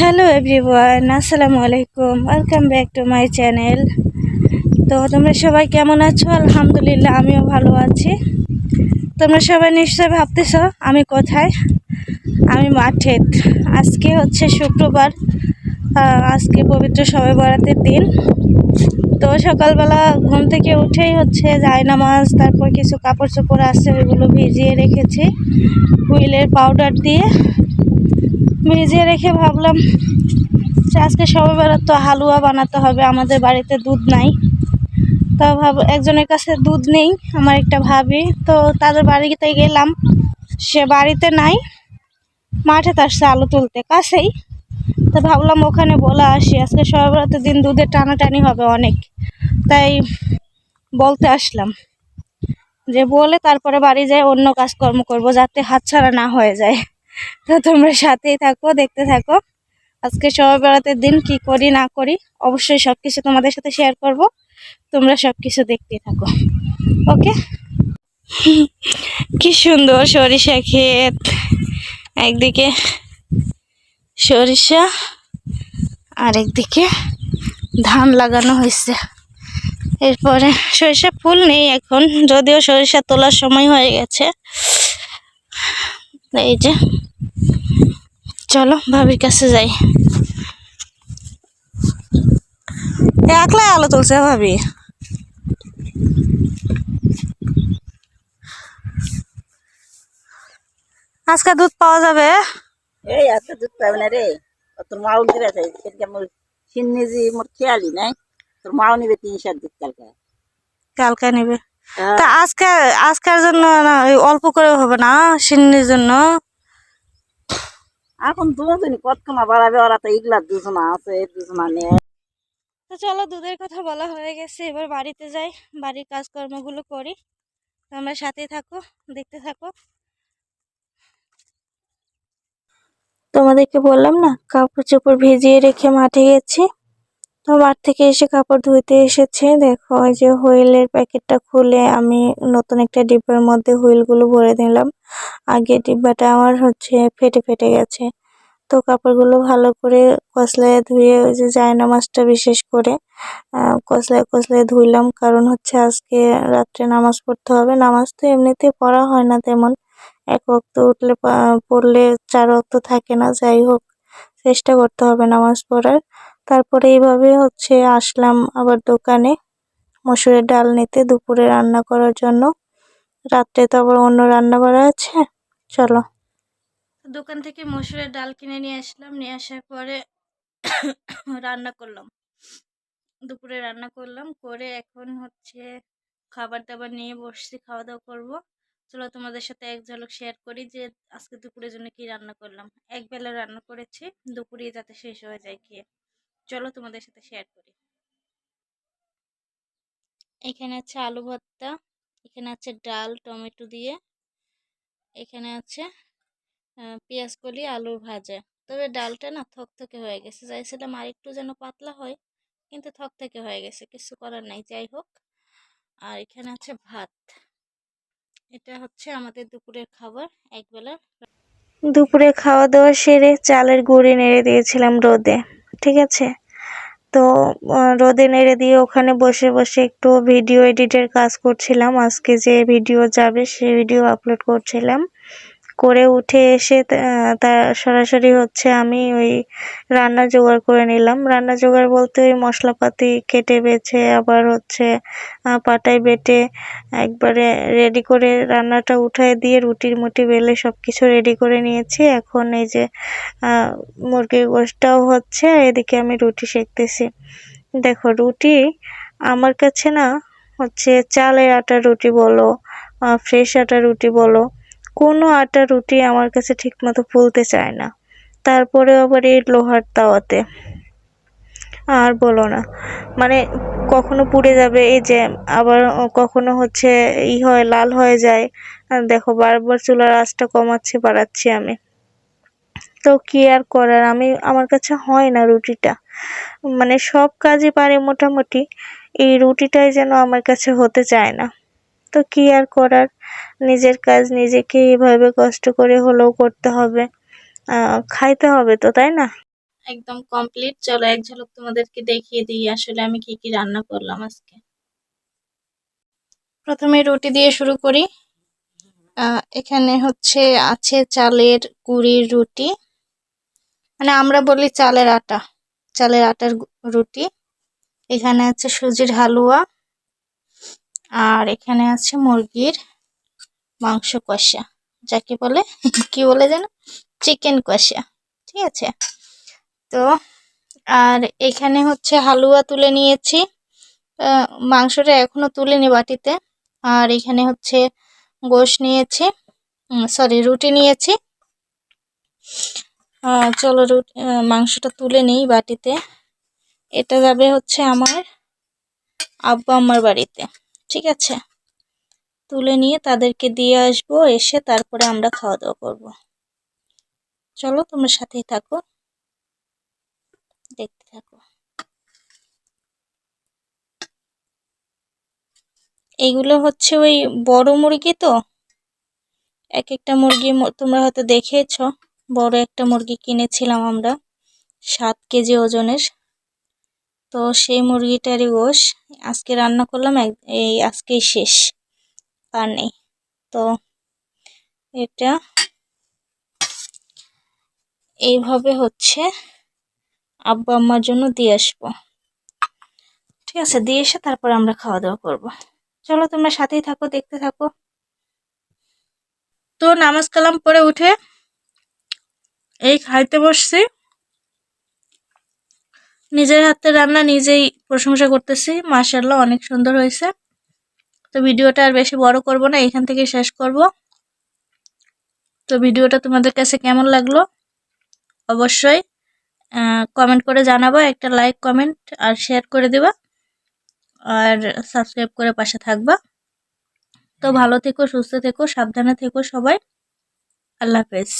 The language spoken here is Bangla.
হ্যালো এভরিওয়ান আসসালামু আলাইকুম welcome back to my channel তো তোমরা সবাই কেমন আছো? আলহামদুলিল্লাহ, আমিও ভালো আছি। তোমরা সবাই নিশ্চয়ই ভাবতেছ আমি কোথায়? আমি মাঠে। আজকে হচ্ছে শুক্রবার। আজকে পবিত্র সবাই বরাতের দিন। তো সকালবেলা ঘুম থেকে উঠেই হচ্ছে নামাজ তারপর কিছু কাপড় চোপড় আছে, ওইগুলো ভিজিয়ে রেখেছি। হুইলের পাউডার দিয়ে। ভিজিয়ে রেখে ভাবলাম আজকে সবাইবেলা তো হালুয়া বানাতে হবে, আমাদের বাড়িতে দুধ নাই। তা ভাব, একজনের কাছে দুধ নেই, আমার একটা ভাবি। তো তাদের বাড়িতে গেলাম, সে বাড়িতে নাই, মাঠে তাসছে আলু তুলতে কাছেই। তো ভাবলাম ওখানে বলে আসি, আজকে সবাইবেলাতে দিন দুধের টানাটানি হবে অনেক। তাই বলতে আসলাম, যে বলে তারপরে বাড়ি যায় অন্য কাজকর্ম করব, যাতে হাতছাড়া না হয়ে যায়। তো তোমরা সাথেই থাকো, দেখতে থাকো। আজকে সবাই বেড়াতে দিন কি করি, না করি, অবশ্যই সব কিছু তোমাদের সাথে শেয়ার করব। তোমরা সব কিছু দেখতে থাকো। ওকে কি সুন্দর সরিষা ক্ষেত। একদিকে সরিষা, আর একদিকে ধান লাগানো হয়েছে। এরপরে সরিষা ফুল নেই এখন, যদিও সরিষা তোলার সময় হয়ে গেছে। এই যে চলো ভাবির কাছে যাই। একলাই আলো তুলছে ভাবি। আজকে দুধ পাওয়া যাবে? এই এত দুধ পাবে না রে। তোর মাও দিবে চাই সেদিকে মোর সিন্নি জি মোর খেয়ালি নাই তোর মাও নিবে তিন চার দুধ কালকে। কালকে নেবে। হ্যাঁ। তা আজকে আজকের জন্য না অল্প করে হবে না সিন্নির জন্য? এখন দুজনই কতক্ষণা বাড়াবে? ওরা তো এগুলা দুজনা আছে দুজনা নেই। তো চলো, দুধের কথা বলা হয়ে গেছে। এবার বাড়িতে যাই, বাড়ির কাজকর্মগুলো করি। তোমরা সাথে থাকো, দেখতে থাকো। তোমাদেরকে বললাম না, কাপড় চোপড় ভিজিয়ে রেখে মাঠে গেছি। মাঠ থেকে এসে কাপড় ধুইতে এসেছে। দেখো ওই যে হুইলের প্যাকেটটা খুলে আমি নতুন একটা ডিব্বার মধ্যে হুইলগুলো ভরে দিলাম আগে ডিব্বাটা আমার হচ্ছে ফেটে ফেটে গেছে। তো কাপড়গুলো ভালো করে কসলায় ধুয়ে ওই যে জায়নামাজটা বিশেষ করে কসলায় কসলায় ধুইলাম। কারণ হচ্ছে আজকে রাত্রে নামাজ পড়তে হবে। নামাজ তো এমনিতে পড়া হয় না তেমন। এক ওয়াক্ত উঠলে পড়লে চার ওয়াক্ত থাকে না। যাই হোক, চেষ্টা করতে হবে নামাজ পড়ার। তারপরে এইভাবে হচ্ছে আসলাম আবার দোকানে মসুরের ডাল নিতে দুপুরে রান্না করার জন্য। রাত্রে তো আবার অন্য রান্না করা আছে। চলো। দোকান থেকে মসুরের ডাল কিনে নিয়ে আসলাম, নিয়ে আসার পরে রান্না করলাম। দুপুরে রান্না করলাম, করে এখন হচ্ছে খাবার দাবার নিয়ে বসছি খাওয়া দাওয়া করব। চলো তোমাদের সাথে এক ঝলক শেয়ার করি যে আজকে দুপুরের জন্য কি রান্না করলাম। এক বেলা রান্না করেছি দুপুরে যাতে শেষ হয়ে যায় খেয়ে। চলো তোমাদের সাথে শেয়ার করি। এখানে আছে আলু ভর্তা, এখানে আছে ডাল, টমেটো দিয়ে, এখানে আছে পেঁয়াজ কলি, আলুর ভাজা। তবে ডালটা না থকথকে হয়ে গেছে। চাইছিলাম আর একটু যেন পাতলা হয়, কিন্তু থকথকে হয়ে গেছে। কিছু করার নাই, যাই হোক। আর এখানে আছে ভাত। এটা হচ্ছে আমাদের দুপুরের খাবার, একবেলা। দুপুরে খাওয়া দাওয়া সেরে চালের গুঁড়ি নেড়ে দিয়েছিলাম রোদে। ঠিক আছে? তো রোদে নেড়ে দিয়ে ওখানে বসে বসে একটু ভিডিও এডিটের কাজ করছিলাম। আজকে যে ভিডিও যাবে সে ভিডিও আপলোড করছিলাম। করে উঠে এসে তা- সরাসরি হচ্ছে আমি ওই রান্না জোগাড় করে নিলাম। রান্না জোগাড় বলতে ওই মশলাপাতি কেটে বেছে আবার হচ্ছে পাটায় বেটে একবারে রেডি করে রান্নাটা উঠায় দিয়ে রুটির মুটি বেলে সব কিছু রেডি করে নিয়েছি। এখন এই যে মুরগির গোশটাও হচ্ছে, এদিকে আমি রুটি সেঁকতেছি। দেখো রুটি আমার কাছে না হচ্ছে চালের আটার রুটি বলো ফ্রেশ আটার রুটি বলো কোনো আটা রুটি আমার কাছে ঠিকমতো ফুলতে চায় না। তারপরে আবার এই লোহার তাওয়াতে। আর বলো না। মানে কখনো পুড়ে যাবে, এই যে আবার কখনো হচ্ছে ই হয়, লাল হয়ে যায়। দেখো, বারবার চুলার আঁচটা কমাচ্ছি, বাড়াচ্ছি আমি। তো কি আর করার? আমি, আমার কাছে হয় না রুটিটা। মানে সব কাজই পারে মোটামুটি। এই রুটিটাই যেন আমার কাছে হতে চায় না। তো কি আর করার? নিজের কাজ নিজেকে এভাবে কষ্ট করে হলেও করতে হবে। খাইতে হবে তো, তাই না? একদম কমপ্লিট চলো এক ঝলক তোমাদেরকে দেখিয়ে দিই আসলে আমি কি কি রান্না করলাম আজকে। প্রথমে রুটি দিয়ে শুরু করি। এখানে হচ্ছে আছে চালের গুঁড়ির রুটি। মানে আমরা বলি চালের আটা, চালের আটার রুটি। এখানে আছে সুজির হালুয়া। আর এখানে আছে মুরগির মাংস কষা, যাকে বলে, কি বলে যেন? চিকেন কষা, ঠিক আছে? তো, আর এখানে হচ্ছে হালুয়া তুলে নিয়েছি। মাংসটা এখনও তুলিনি বাটিতে। আর এখানে হচ্ছে গোশ নিয়েছি। সরি রুটি নিয়েছি। চলো রুটি মাংসটা তুলে নিই বাটিতে। এটা যাবে হচ্ছে আমার আব্বা আম্মার বাড়িতে, ঠিক আছে? তুলে নিয়ে তাদেরকে দিয়ে আসব, এসে তারপরে আমরা খাওয়া দাওয়া করব। চলো তোমরা সাথেই থাকো। দেখতে থাকো। এইগুলো হচ্ছে ওই বড় মুরগি তো? এক একটা মুরগি তোমরা হয়তো দেখেছ। বড় একটা মুরগি কিনেছিলাম আমরা, সাত কেজি ওজনের। তো সেই মুরগিটারই গোশ। আজকে রান্না করলাম এই আজকেই শেষ। আর নেই। তো এটা এইভাবে হচ্ছে আব্বা আম্মার জন্য দিয়ে আসব। ঠিক আছে, দিয়ে এসে তারপর আমরা খাওয়া দাওয়া করব। চলো তোমরা সাথেই থাকো, দেখতে থাকো। তো নামাজ কালাম পরে উঠে এই খাইতে বসছি। নিজের হাতে রান্না নিজেই প্রশংসা করতেছি। মাশাল্লাহ অনেক সুন্দর হয়েছে। তো ভিডিওটা আর বেশি বড় করব না, এখান থেকে শেষ করব। তো ভিডিওটা তোমাদের কাছে কেমন লাগল? অবশ্যই কমেন্ট করে জানাব, একটা লাইক কমেন্ট আর শেয়ার করে দিবা, আর সাবস্ক্রাইব করে পাশে থাকবা। তো ভালো থেকো, সুস্থ থেকো, সাবধানে থেকো সবাই। আল্লাহ হাফেজ।